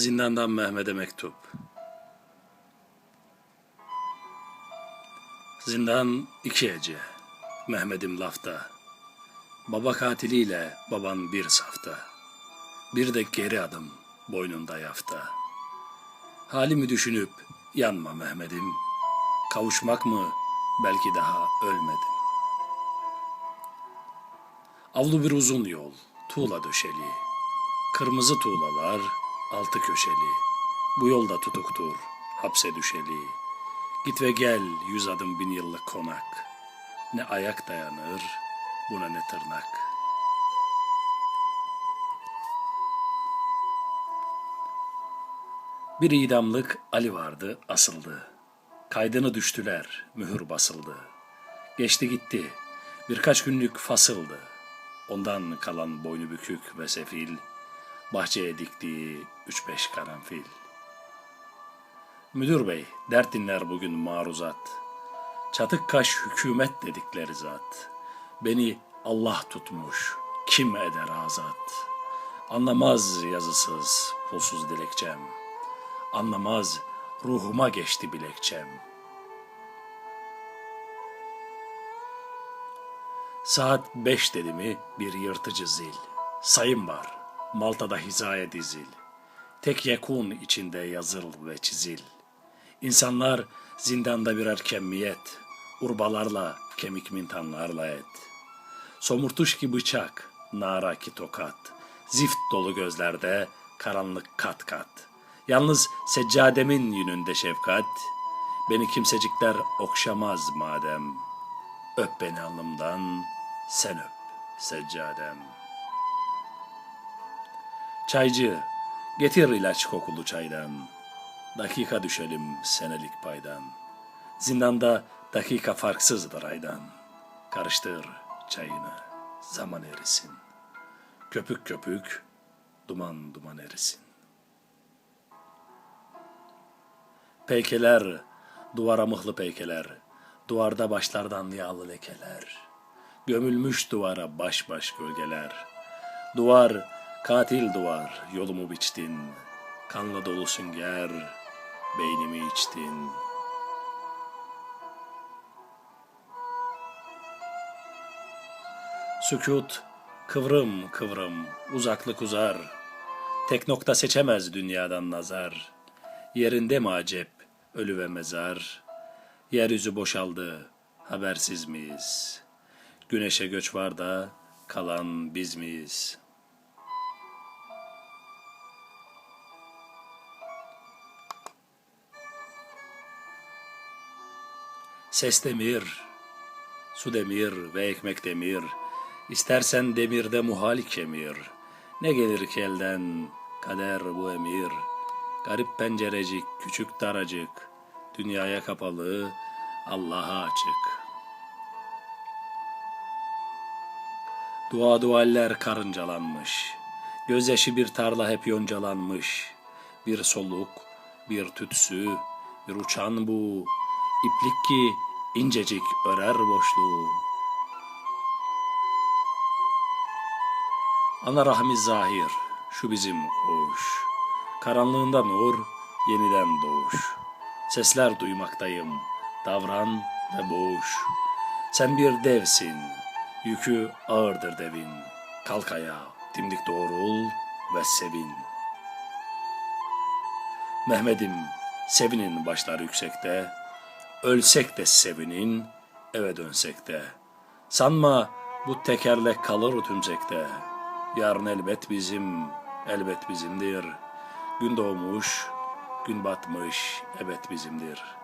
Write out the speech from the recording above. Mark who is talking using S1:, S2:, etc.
S1: Zindandan Mehmet'e mektup. Zindan iki hece. Mehmet'im lafta. Baba katiliyle baban bir safta. Bir de geri adım boynunda yafta. Halimi düşünüp yanma Mehmet'im. Kavuşmak mı belki daha ölmedim. Avlu bir uzun yol, tuğla döşeli. Kırmızı tuğlalar, altı köşeli. Bu yolda tutuktur, hapse düşeli. Git ve gel yüz adım bin yıllık konak. Ne ayak dayanır, buna ne tırnak. Bir idamlık Ali vardı, asıldı. Kaydını düştüler, mühür basıldı. Geçti gitti, birkaç günlük fasıldı. Ondan kalan boynu bükük ve sefil, bahçeye diktiği üç beş karanfil. Müdür bey, dert dinler bugün maruzat. Çatık kaş hükümet dedikleri zat. Beni Allah tutmuş, kim eder azat. Anlamaz yazısız, pulsuz dilekçem. Anlamaz, ruhuma geçti bilekçem. Saat beş dedi mi bir yırtıcı zil. Sayım var, Malta'da hizaya dizil. Tek yekun içinde yazıl ve çizil. İnsanlar zindanda birer kemiyet, urbalarla, kemik mintanlarla et. Somurtuş ki bıçak, nara ki tokat, zift dolu gözlerde karanlık kat kat. Yalnız seccademin yününde şefkat, beni kimsecikler okşamaz madem. Öp beni alnımdan, sen öp seccadem. Çaycı, getir ilaç kokulu çaydan. Dakika düşelim senelik paydan. Zindanda dakika farksızdır aydan. Karıştır çayını, zaman erisin. Köpük köpük, duman duman erisin. Peykeler, duvara mıhlı peykeler, duvarda başlardan yağlı lekeler. Gömülmüş duvara baş baş gölgeler. Duvar, katil duvar, yolumu biçtin. Kanla dolu sünger, beynimi içtin. Sükut, kıvrım kıvrım, uzaklık uzar. Tek nokta seçemez dünyadan nazar. Yerinde mi acep, ölü ve mezar? Yeryüzü boşaldı, habersiz miyiz? Güneşe göç var da kalan biz miyiz? Ses demir, su demir ve ekmek demir. İstersen demirde muhal kemir. Ne gelir ki elden kader bu emir. Garip pencerecik, küçük daracık. Dünyaya kapalı, Allah'a açık. Dua dualler karıncalanmış. Gözyaşı bir tarla hep yoncalanmış. Bir soluk, bir tütsü, bir uçan bu. İplik ki incecik örer boşluğu. Ana rahmi zahir, şu bizim koğuş. Karanlığında nur, yeniden doğuş. Sesler duymaktayım, davran ve boğuş. Sen bir devsin, yükü ağırdır devin. Kalk ayağa, dimdik doğrul ve sevin. Mehmet'im, sevinin başlar yüksekte. Ölsek de sevinin, eve dönsek de. Sanma bu tekerlek kalır tümsekte. Yarın elbet bizim, elbet bizimdir. Gün doğmuş, gün batmış, evet bizimdir.''